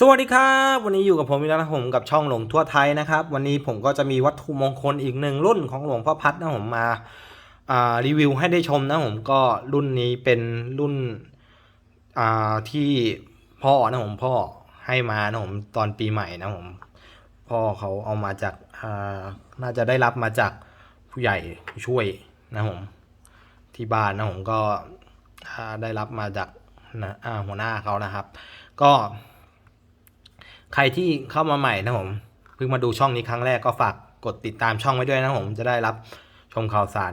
สวัสดีครับ วันนี้อยู่กับผมอีกแล้วนะผมกับช่องหลวงทั่วไทยนะครับ วันนี้ผมก็จะมีวัตถุมงคลอีกหนึ่งรุ่นของหลวงพ่อพัดนะผมมาารีวิวให้ได้ชมนะผมก็รุ่นนี้เป็นรุ่นที่พ่อนะผมพ่อให้มานะผมตอนปีใหม่นะผมพ่อเขาเอามาจากาน่าจะได้รับมาจากผู้ใหญ่ผู้ช่วยนะผมที่บ้านนะผมก็ได้รับมาจากนะหัวหน้าเขานะครับ ก็ ใครที่เข้ามาใหม่นะผมเพิ่งมาดูช่องนี้ครั้งแรกก็ฝากกดติดตามช่องไว้ด้วยนะผมจะได้รับชมข่าวสาร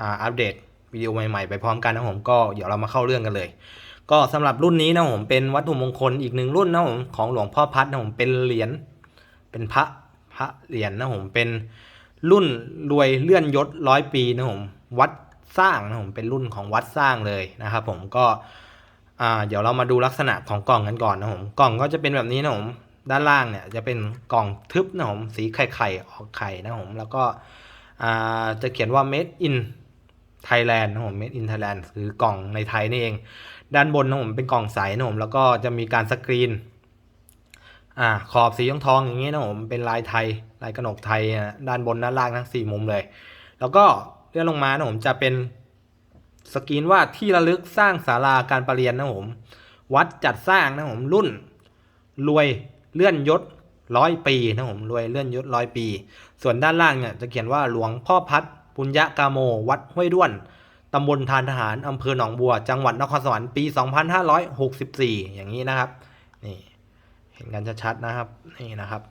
อ,าอัปเดตวิดีโอใหม่ๆ ไปพร้อมกันนะผมก็เดี๋ยวเรามาเข้าเรื่องกันเลย ก็สำหรับรุ่นนี้นะผมเป็นวัตถุมงคลอีกหนึ่งรุ่นนะผมของหลวงพ่อพัดนะผมเป็นเหรียญเป็นพระพระเหรียญนะผมเป็นรุ่นรวยเลื่อนยศร้อยปีนะผมวัดสร้างนะผมเป็นรุ่นของวัดสร้างเลยนะครับผมก็เดี๋ยวเรามาดูลักษณะของกล่องกันก่อนนะผมกล่องก็จะเป็นแบบนี้นะผม ด้านล่างเนี่ยจะเป็นกล่องทึบนะผมสีไข่ไข่ออกไข่นะผมแล้วก็จะเขียนว่า made in Thailand นะผม made in Thailand คือกล่องในไทยนี่เอง ด้านบนนะผมเป็นกล่องใสนะผมแล้วก็จะมีการสกรีนอ่าขอบสีทองทองอย่างนี้นะผมเป็นลายไทยลายกระหนกไทยนะด้านบนด้านล่างทั้งสี่มุมเลย แล้วก็เลื่อนลงมานะผมจะเป็นสกรีนว่าที่ระลึกสร้างศาลาการประเรียนนะผม วัดจัดสร้างนะผมรุ่นรวย เลื่อนยศร้อยปีนะผมรวยเลื่อนยศร้อยปี ส่วนด้านล่างเนี่ยจะเขียนว่าหลวงพ่อพัดปุญญกาโม วัดห้วยด้วนตำบลทานทหารอำเภอหนองบัว จังหวัดนครสวรรค์ปี 2564 อย่างนี้นะครับนี่เห็นกันชัดๆนะครับนี่นะครับ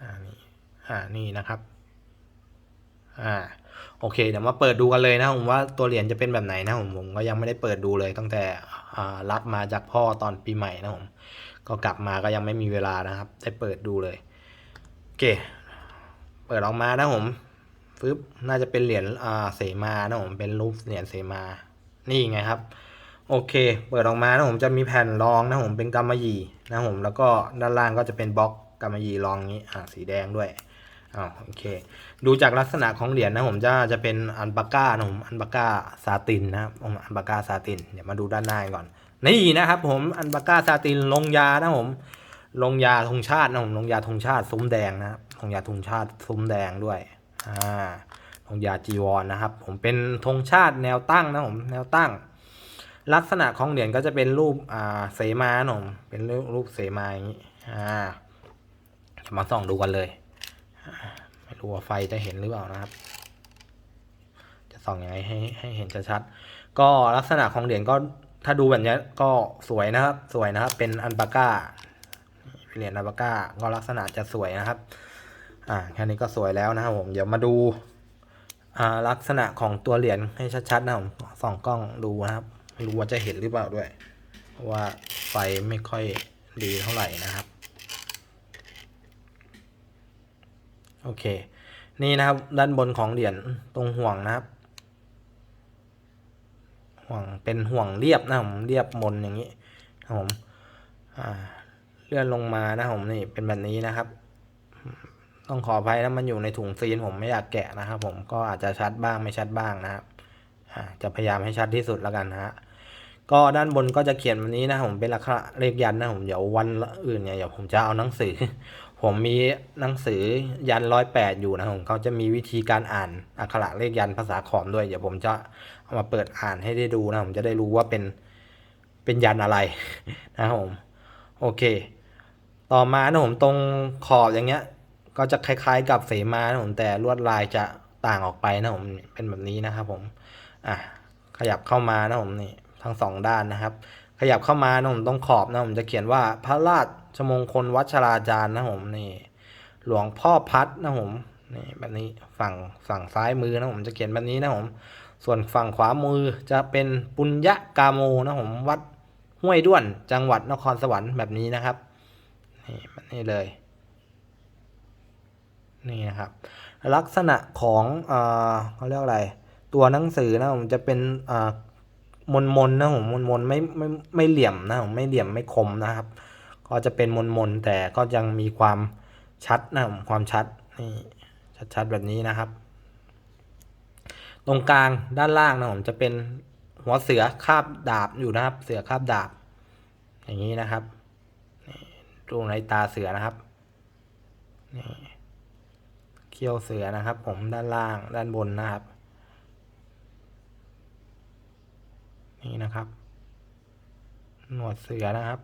อ่านี่อ่านี่นะครับอ่า โอเคเดี๋ยวมาเปิดดูกันเลยนะผมว่าตัวเหรียญจะเป็นแบบไหนนะผมผมก็ยังไม่ได้เปิดดูเลยตั้งแต่รับมาจากพ่อตอนปีใหม่นะผมก็กลับมาก็ยังไม่มีเวลานะครับ ได้เปิดดูเลยโอเค เปิดออกมานะผมฟึบน่าจะเป็นเหรียญอ่าเสมานะผมเป็นรูปเหรียญเสมานี่ไงครับ โอเค เปิดออกมานะผมจะมีแผ่นรองนะผมเป็นกำมะหยี่นะผมแล้วก็ด้านล่างก็จะเป็นบล็อกกำมะหยี่รองนี้อ่าสีแดงด้วย อ้าวโอเค ดูจากลักษณะของเหรียญนะผมจะจะเป็นอันบาก้านะผมอันบาก้าซาตินนะครับผมอันบาก้าซาตินเดี๋ยวมาดูด้านหน้าก่อน นี่นะครับผมอันบาก้าซาตินลงยานะผมลงยาธงชาตินะผมลงยาธงชาติซุ้มแดงนะครับลงยาธงชาติซุ้มแดงด้วยอ่าลงยาจีวรนะครับ ผมเป็นธงชาติแนวตั้งนะผมแนวตั้ง ลักษณะของเหรียญก็จะเป็นรูปอ่าเสมานะผมเป็นรูปรูปเสมาอย่างนี้อ่าจะมาส่องดูกันเลย ไม่รู้ว่าไฟจะเห็นหรือเปล่านะครับ จะส่องอยังไงให้ให้เห็นชัดๆก็ลักษณะของเหรียญก็ถ้าดูแบบนี้ก็สวยนะครับ สวยนะครับ เป็นอันปาก้าเหรียญอันปาก้าก็ลักษณะจะสวยนะครับ อ่าแค่นี้ก็สวยแล้วนะครับผมเดี๋ยวมาดูอ่าลักษณะของตัวเหรียญให้ชัดๆนะผมส่องกล้องดูนะครับไม่รู้ว่าจะเห็นหรือเปล่าด้วย เพราะว่าไฟไม่ค่อยดีเท่าไหร่นะครับ โอเค นี่นะครับด้านบนของเหรียญตรงห่วงนะครับ ห่วงเป็นห่วงเรียบนะผมเรียบมนอย่างนี้นะผมเลื่อนลงมานะผมนี่เป็นแบบนี้นะครับ ต้องขออภัยนะมันอยู่ในถุงซีนผมไม่อยากแกะนะครับ ผมก็อาจจะชัดบ้างไม่ชัดบ้างนะครับจะพยายามให้ชัดที่สุดแล้วกันนะฮะก็ด้านบนก็จะเขียนแบบนี้นะผมเป็นลักษณะเลขยันนะผมเดี๋ยววันอื่นเนี่ยเดี๋ยวผมจะเอาหนังสือ ผมมีหนังสือยันร้อยแปดอยู่นะผมเขาจะมีวิธีการอ่านอักขระเลขยันภาษาขอมด้วย เดี๋ยวผมจะเอามาเปิดอ่านให้ได้ดูนะผมจะได้รู้ว่าเป็นเป็นยันอะไรนะครับผมโอเค ต่อมานะผมตรงขอบอย่างเงี้ย ก็จะคล้ายๆ กับเสมานะผมแต่ลวดลายจะต่างออกไปนะผมเป็นแบบนี้นะครับผมอะขยับเข้ามานะผมนี่ทั้งสองด้านนะครับ ขยับเข้ามานะผมตรงขอบนะผมจะเขียนว่าพระราชมงคลวัชราจารย์นะผมนี่ หลวงพ่อพัดนะผมนี่แบบนี้ฝั่งฝั่งซ้ายมือนะผมจะเขียนแบบนี้นะผมส่วนฝั่งขวามือจะเป็นปุญญกาโมนะผมวัดห้วยด้วนจังหวัดนครสวรรค์แบบนี้นะครับนี่แบบนี้เลยนี่นะครับลักษณะของเอ่อเขาเรียกอะไร ตัวหนังสือนะผมจะเป็นอ่า มนมนนะผมมนมนไม่ไม่ไม่เหลี่ยมนะผมไม่เหลี่ยมไม่คมนะครับ ก็จะเป็นมนมนแต่ก็ยังมีความชัดนะผมความชัดนี่ชัดๆแบบนี้นะครับ ตรงกลางด้านล่างนะผมจะเป็นหัวเสือคาบดาบอยู่นะครับ เสือคาบดาบ อย่างนี้นะครับนี่รูในตาเสือนะครับนี่เขี้ยวเสือนะครับ ผมด้านล่างด้านบนนะครับ นี่นะครับ หนวดเสือนะครับ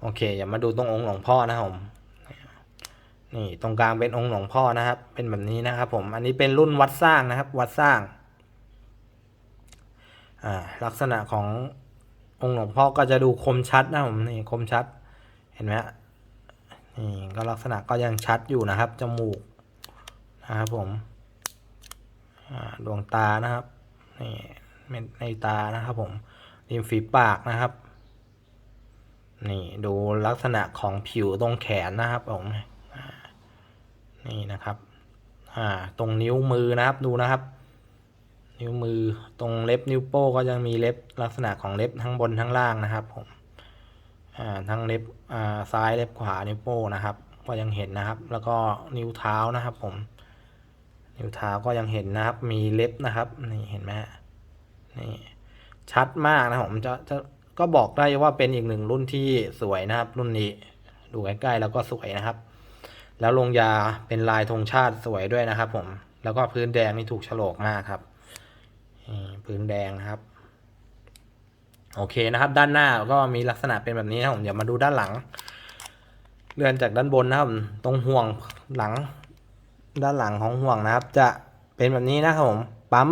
โอเคอย่ามาดูตรงองค์หลวงพ่อนะผมนี่ตรงกลางเป็นองค์หลวงพ่อนะครับ เป็นแบบนี้นะครับ ผมอันนี้เป็นรุ่นวัดสร้างนะครับ วัดสร้างอ่าลักษณะขององค์หลวงพ่อก็จะดูคมชัดนะผมนี่คมชัด เห็นไหมฮะนี่ก็ลักษณะก็ยังชัดอยู่นะครับจมูกนะครับผมดวงตานะครับนี่ ในตานะครับผมริมฝีปากนะครับ นี่ดูลักษณะของผิวตรงแขนนะครับผมนี่นะครับ อ่า ตรงนิ้วมือนะครับดูนะครับ นิ้วมือตรงเล็บนิ้วโป้งก็ยังมีเล็บลักษณะของเล็บทั้งบนทั้งล่างนะครับผม อ่า ทั้งเล็บ อ่า ซ้ายเล็บขวานิ้วโป้งนะครับ ก็ยังเห็นนะครับ แล้วก็นิ้วเท้านะครับผม นิ้วเท้าก็ยังเห็นนะครับ มีเล็บนะครับ นี่เห็นไหมฮะ นี่ชัดมากนะผมจะจะก็บอกได้ว่าเป็นอีกหนึ่งรุ่นที่สวยนะครับ รุ่นนี้ดูใกล้ๆแล้วก็สวยนะครับ แล้วลงยาเป็นลายธงชาติสวยด้วยนะครับ ผมแล้วก็พื้นแดงนี่ถูกฉลกมากครับพื้นแดงนะครับ โอเคนะครับ ด้านหน้าก็มีลักษณะเป็นแบบนี้นะครับผมเดี๋ยวมาดูด้านหลัง เลื่อนจากด้านบนนะครับ ตรงห่วงหลัง ด้านหลังของห่วงนะครับ จะเป็นแบบนี้นะครับผมปั๊ม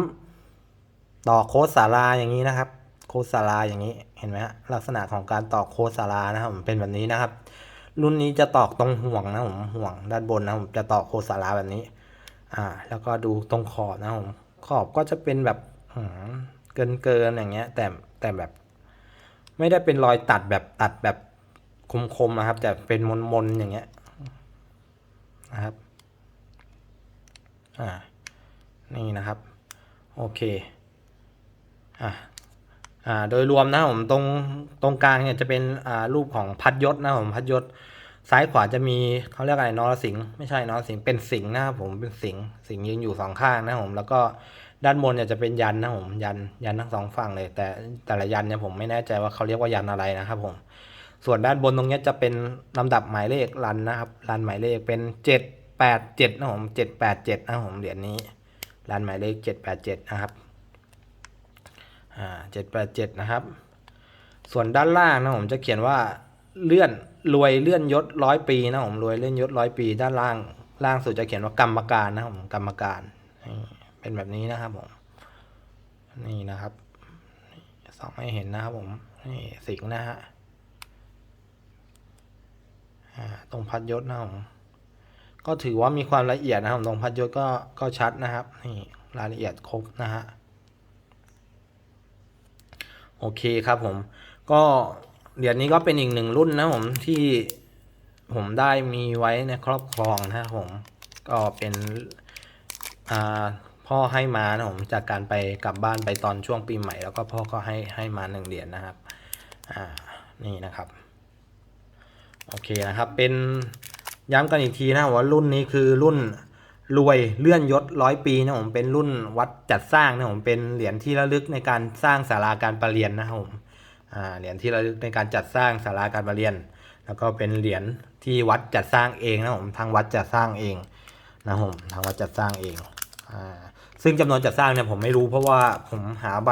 ต่อโค้ดสาราอย่างนี้นะครับ โค้ดสาราอย่างนี้เห็นไหมฮะลักษณะของการต่อโค้ดสารานะครับผมเป็นแบบนี้นะครับ รุ่นนี้จะตอกตรงห่วงนะผมห่วงด้านบนนะผมจะต่อโค้ดสาราแบบนี้ อ่า แล้วก็ดูตรงขอบนะผมขอบก็จะเป็นแบบเกินเกินอย่างเงี้ย แต่แต่แบบ ไม่ได้เป็นรอยตัดแบบตัดแบบคมๆนะครับแต่เป็นมนๆอย่างเงี้ยนะครับ อ่า นี่นะครับ โอเค อ่าอ่าโดยรวมนะผมตรงตรงกลางเนี่ยจะเป็นอ่ารูปของพัดยศนะผมพัดยศซ้ายขวาจะมีเขาเรียกอะไรนรสิงห์ไม่ใช่นรสิงห์เป็นสิงห์นะครับผมเป็นสิงห์สิงห์ยืนอยู่สองข้างนะผมแล้วก็ด้านบนเนี่ยจะเป็นยันนะผมยันยันทั้งสองฝั่งเลย แต่แต่ละยันเนี่ยผมไม่แน่ใจว่าเขาเรียกว่ายันอะไรนะครับผมส่วนด้านบนตรงเนี้ยจะเป็นลำดับหมายเลขรันนะครับรันหมายเลขเป็นเจ็ดแปดเจ็ดนะผมเจ็ดแปดเจ็ดนะผมเหรียญนี้รันหมายเลขเจ็ดแปดเจ็ดนะครับ อ่าเจ็ดแปดเจ็ดนะครับ ส่วนด้านล่างนะผมจะเขียนว่าเลื่อนรวยเลื่อนยศร้อยปีนะผมรวยเลื่อนยศร้อยปี ด้านล่างล่างสุดจะเขียนว่ากรรมการนะผมกรรมการเป็นแบบนี้นะครับผมนี่นะครับส่องให้เห็นนะครับผมนี่สิงนะฮะตรงพัดยศนะผมก็ถือว่ามีความละเอียดนะครับตรงพัดยศก็ก็ชัดนะครับนี่รายละเอียดครบนะฮะ โอเคครับผม ก็เหรียญนี้ก็เป็นอีกหนึ่งรุ่นนะผมที่ผมได้มีไว้ในครอบครองนะครับผมก็เป็นพ่อให้มานะผมจากการไปกลับบ้านไปตอนช่วงปีใหม่ แล้วก็พ่อก็ให้ให้มาหนึ่งเหรียญนะครับอ่านี่นะครับโอเคนะครับเป็นย้ำกันอีกทีนะว่ารุ่นนี้คือรุ่น รวยเลื่อนยศร้อยปีนะผมเป็นรุ่นวัดจัดสร้างนะผมเป็นเหรียญที่ระลึกในการสร้างศาลาการประเรียนนะครับผมเหรียญที่ระลึกในการจัดสร้างศาลาการประเรียน แล้วก็เป็นเหรียญที่วัดจัดสร้างเองนะผมทางวัดจัดสร้างเองนะผมทางวัดจัดสร้างเองอซึ่งจำนวนจัดสร้างเนี่ยผมไม่รู้เพราะว่าผมหาใบ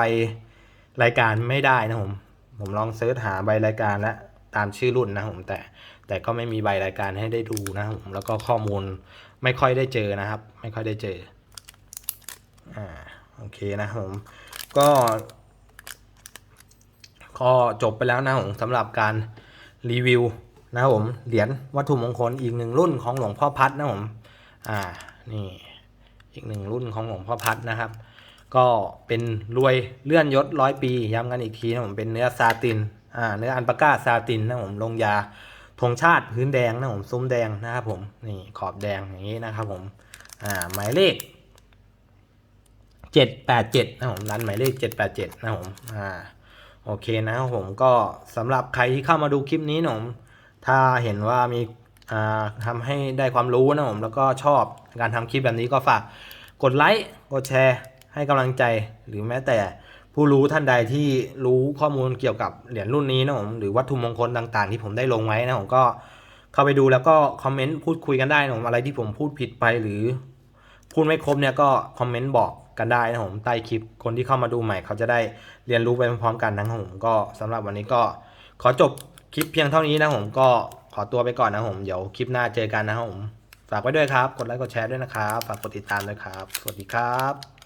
รายการไม่ได้นะผมผมลองเซิร์ชหาใบรายการแล้วตามชื่อรุ่นนะผมแต่แต่ก็ไม่มีใบรายการให้ได้ดูนะผมแล้วก็ข้อมูล ไม่ค่อยได้เจอนะครับ ไม่ค่อยได้เจออ่าโอเคนะผมก็ก็จบไปแล้วนะผมสำหรับการรีวิวนะครับผมเหรียญวัตถุมงคลอีกหนึ่งรุ่นของหลวงพ่อพัดนะผมอ่านี่อีกหนึ่งรุ่นของหลวงพ่อพัดนะครับ ก็เป็นรวยเลื่อนยศร้อยปีย้ำกันอีกทีนะผมเป็นเนื้อซาตินอ่าเนื้ออันปาก้าซาตินนะผมลงยา ธงชาติพื้นแดงนะผมซุ้มแดงนะครับผมนี่ขอบแดงอย่างนี้นะครับผมอ่าหมายเลขเจ็ดแปดเจ็ดนะผมรันหมายเลขเจ็ดแปดเจ็ดนะผมอ่าโอเคนะครับผมก็สำหรับใครที่เข้ามาดูคลิปนี้นะผมถ้าเห็นว่ามีอ่าทำให้ได้ความรู้นะผมแล้วก็ชอบการทำคลิปแบบนี้ก็ฝากกดไลค์กดแชร์ให้กำลังใจหรือแม้แต่ ผู้รู้ท่านใดที่รู้ข้อมูลเกี่ยวกับเหรียญรุ่นนี้นะผมหรือวัตถุมงคลต่างๆ ที่ผมได้ลงไว้นะผมก็เข้าไปดูแล้วก็คอมเมนต์พูดคุยกันได้นะผมอะไรที่ผมพูดผิดไปหรือ พูดไม่ครบเนี่ยก็คอมเมนต์บอกกันได้นะผมใต้คลิปคนที่เข้ามาดูใหม่เขาจะได้เรียนรู้ไปพร้อมๆกันนะผมก็สำหรับวันนี้ก็ขอจบคลิปเพียงเท่านี้นะผมก็ขอตัวไปก่อนนะผมเดี๋ยวคลิปหน้าเจอกันนะผมฝากไว้ด้วยครับ กดไลค์กดแชร์ด้วยนะครับ ฝากกดติดตามด้วยครับ สวัสดีครับ